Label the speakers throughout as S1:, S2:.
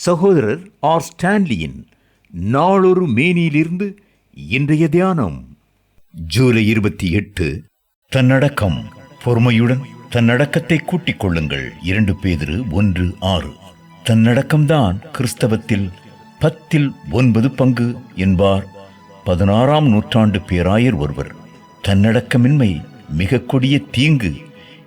S1: சகோதரர் ஆர் ஸ்டான்லியின் நாளொரு மேனியிலிருந்து இன்றைய தியானம். ஜூலை இருபத்தி எட்டு தன்னடக்கம். பொறுமையுடன் தன்னடக்கத்தை கூட்டிக் கொள்ளுங்கள். இரண்டு பேதிரு ஒன்று ஆறு. தன்னடக்கம்தான் கிறிஸ்தவத்தில் பத்தில் ஒன்பது பங்கு என்பார். பதினாறாம் நூற்றாண்டு பேராயர் ஒருவர். தன்னடக்கமின்மை மிக கொடிய தீங்கு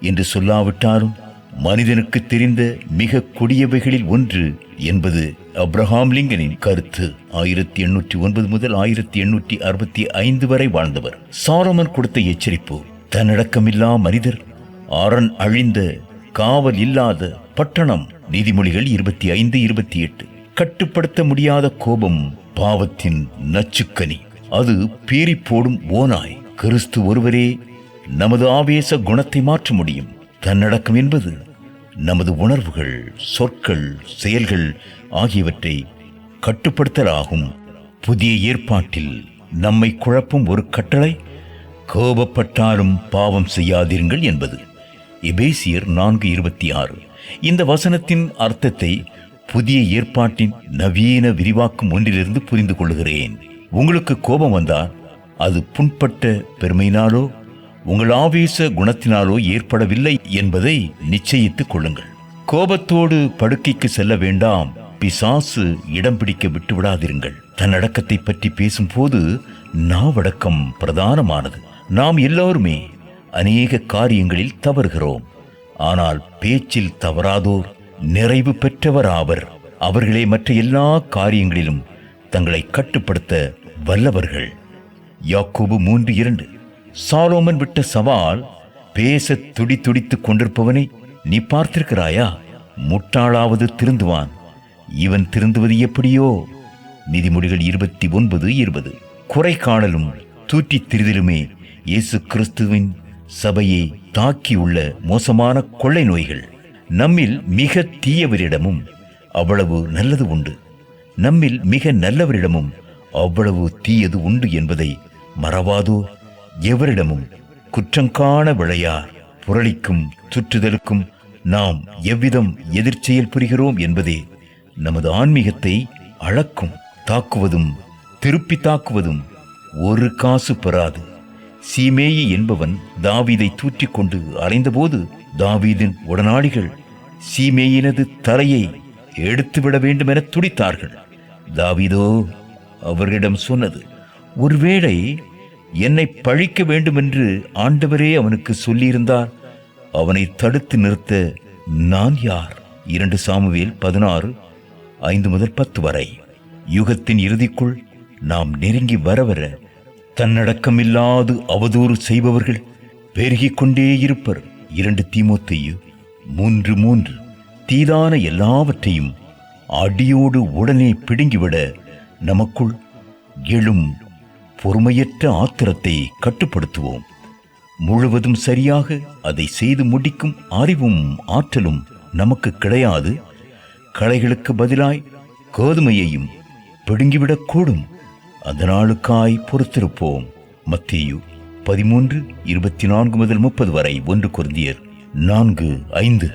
S1: என்று சொல்லாவிட்டாலும் மனிதனுக்கு தெரிந்த மிக கொடியவைகளில் ஒன்று என்பது அப்ரஹாம் லிங்கனின் கருத்து. ஆயிரத்தி எண்ணூற்றி ஒன்பது முதல் ஆயிரத்தி எண்ணூற்றி அறுபத்தி ஐந்து வரை வாழ்ந்தவர். சாரமன் கொடுத்த எச்சரிப்பு தன்னடக்கமில்லா மனிதர் அரண் அழிந்த காவல் இல்லாத பட்டணம் நீதிமொழிகள் இருபத்தி ஐந்து இருபத்தி எட்டு. கட்டுப்படுத்த முடியாத கோபம் பாவத்தின் நச்சுக்கனி. அது பீறி போடும் ஓனாய் கிறிஸ்து ஒருவரே நமது ஆவேச குணத்தை மாற்ற முடியும். தன்னடக்கம் என்பது நமது உணர்வுகள் சொற்கள் செயல்கள் ஆகியவற்றை கட்டுப்படுத்தலாகும். புதிய ஏற்பாட்டில் நம்மை குழப்பும் ஒரு கட்டளை கோபப்பட்டாலும் பாவம் செய்யாதீர்கள் என்பது. எபேசியர் நான்கு இருபத்தி ஆறு இந்த வசனத்தின் அர்த்தத்தை புதிய ஏற்பாட்டின் நவீன விரிவாக்கம் ஒன்றிலிருந்து புரிந்து கொள்கிறேன் உங்களுக்கு கோபம் வந்தால் அது புண்பட்ட பெருமையினாலோ உங்கள் ஆவேச குணத்தினாலோ ஏற்படவில்லை என்பதை நிச்சயித்துக் கொள்ளுங்கள். கோபத்தோடு படுக்கைக்கு செல்ல வேண்டாம். பிசாசு இடம் பிடிக்க விட்டு விடாதிருங்கள். தன்னடக்கத்தை பற்றி பேசும்போது நாவடக்கம் பிரதானமானது. நாம் எல்லோருமே அநேக காரியங்களில் தவறுகிறோம். ஆனால் பேச்சில் தவறாதோர் நிறைவு பெற்றவர் ஆவர் அவர்களே மற்ற எல்லா காரியங்களிலும் தங்களை கட்டுப்படுத்த வல்லவர்கள். யாக்கோபு மூன்று இரண்டு. சாலோமன் விட்ட சவால் பேச துடி துடித்துக் கொண்டிருப்பவனை நீ பார்த்திருக்கிறாயா? முட்டாளாவது திருந்துவான். இவன் திருந்துவது எப்படியோ? நிதிமொழிகள் இருபத்தி ஒன்பது இருபது. குறை காணலும் தூற்றித் திரிதலுமே இயேசு கிறிஸ்துவின் சபையை தாக்கியுள்ள மோசமான கொள்ளை நோய்கள் நம்மில் மிக தீயவரிடமும் அவ்வளவு நல்லது உண்டு. நம்மில் மிக நல்லவரிடமும் அவ்வளவு தீயது உண்டு என்பதை மறவாதோ? எவரிடமும் குற்றங்காண விளையார் புரளிக்கும் சுற்றுதலுக்கும் நாம் எவ்விதம் எதிர்ச்செயல் புரிகிறோம் என்பதே நமது ஆன்மீகத்தை அளக்கும் தாக்குவதும் திருப்பி தாக்குவதும் ஒரு காசு பெறாது. சீமேயி என்பவன் தாவீதை தூற்றிக்கொண்டு அலைந்தபோது தாவீதின் உடனாளிகள் சீமேயினது தலையை எடுத்துவிட வேண்டும் என துடித்தார்கள். தாவீதோ அவர்களிடம் சொன்னது ஒருவேளை என்னை பழிக்க வேண்டுமென்று ஆண்டவரே அவனுக்கு சொல்லியிருந்தார். அவனை தடுத்து நிறுத்த நான் யார்? இரண்டு சாமுவேல் பதினாறு ஐந்து முதல் பத்து வரை. யுகத்தின் இறுதிக்குள் நாம் நெருங்கி வர வர தன்னடக்கமில்லாது அவதூறு செய்பவர்கள் பெருகிக் கொண்டே இருப்பர். இரண்டு தீமோத்தேயு மூன்று மூன்று. தீதான எல்லாவற்றையும் அடியோடு உடனே பிடுங்கிவிட நமக்குள் எழும் பொறுமையற்ற ஆத்திரத்தை கட்டுப்படுத்துவோம். முழுவதும் சரியாக அதை செய்து முடிக்கும் அறிவும் ஆற்றலும் நமக்கு கிடையாது. களைகளுக்கு பதிலாய் கோதுமையையும் பிடுங்கிவிடக்கூடும். அந்த நாளுக்காய் பொறுத்திருப்போம். மத்தியு பதிமூன்று இருபத்தி நான்கு முதல் முப்பது வரை ஒன்று குருந்தியர் நான்கு ஐந்து.